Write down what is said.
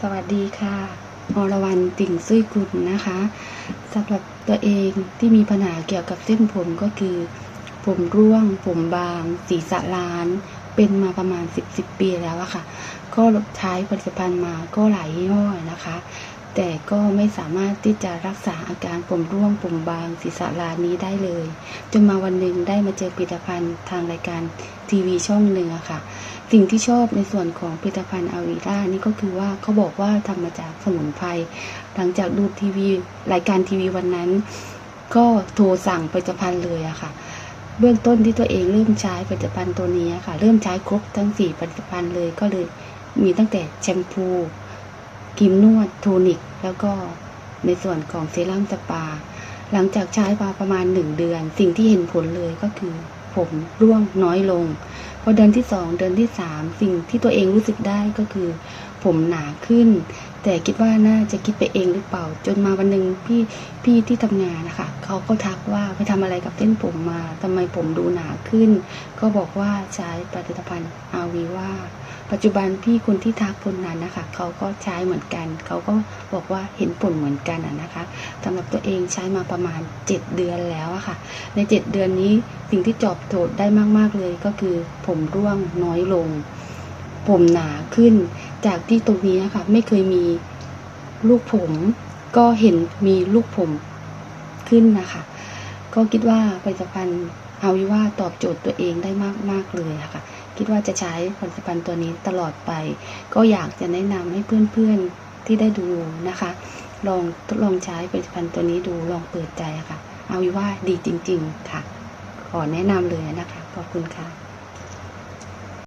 สวัสดีค่ะอรวรรณติ่งซุยกุลนะคะสำหรับตัวเองที่มีปัญหาเกี่ยวกับเส้นผมก็คือ ผมร่วง ผมบาง สีสะล้าน เป็นมาประมาณ 10 10 ปีแล้วอะค่ะ ก็ใช้ผลิตภัณฑ์มาก็หลายยี่ห้อนะคะ แต่ก็ไม่สามารถที่จะรักษาอาการผมร่วงผมบางศีรษะลานี้ได้เลย จนมาวันหนึ่งได้มาเจอผลิตภัณฑ์ทางรายการทีวีช่องหนึ่งอะค่ะ สิ่งที่ชอบในส่วนของผลิตภัณฑ์อาวีล่านี่ก็คือว่าเขาบอกว่าทำมาจากสมุนไพรหลังจากดูทีวีรายการทีวีวันนั้น ก็โทรสั่งผลิตภัณฑ์เลยอะค่ะเบื้องต้นที่ตัวเองเริ่มใช้ผลิตภัณฑ์ตัวนี้ค่ะ เริ่มใช้ครบทั้งสี่ผลิตภัณฑ์เลยก็เลยมีตั้งแต่แชมพู ครีมนวดโทนิก แล้วก็ในส่วนของเซรั่มสปา หลังจากใช้มาประมาณหนึ่งเดือน สิ่งที่เห็นผลเลยก็คือ ผมร่วงน้อยลง พอเดือนที่สองเดือนที่สามสิ่งที่ตัวเองรู้สึกได้ก็คือผมหนาขึ้น แต่คิดว่าน่าจะคิดไปเองหรือเปล่า จนมาวันหนึ่งพี่พี่ที่ทำงานนะคะเขาก็ทักว่าไปทำอะไรกับเส้นผมมาทำไมผมดูหนาขึ้น ก็บอกว่าใช้ผลิตภัณฑ์อาวีว่าปัจจุบันพี่คนที่ทักคนนั้นนะคะเขาก็ใช้เหมือนกัน เขาก็บอกว่าเห็นผลเหมือนกันนะคะสำหรับตัวเองใช้มาประมาณ 7 เดือนแล้วอะค่ะ ใน 7 เดือนนี้สิ่งที่จอบโจทย์ได้มาก ๆ เลยก็คือผมร่วงน้อยลง ผมหนาขึ้น จากที่ตรงนี้ค่ะไม่เคยมีลูกผม ก็เห็นมีลูกผมขึ้นนะคะ ก็คิดว่าผลิตภัณฑ์เอาวิว่าตอบโจทย์ตัวเองได้มากมากเลยะค่ะ คิดว่าจะใช้ผลิตภัณฑ์ตัวนี้ตลอดไป ก็อยากจะแนะนำให้เพื่อนๆที่ได้ดูนะคะ ลองทดลองใช้ผลิตภัณฑ์ตัวนี้ดูลองเปิดใจะค่ะเอาวิว่าดีจริง ๆ ค่ะ ขอแนะนำเลยนะคะ ขอบคุณค่ะ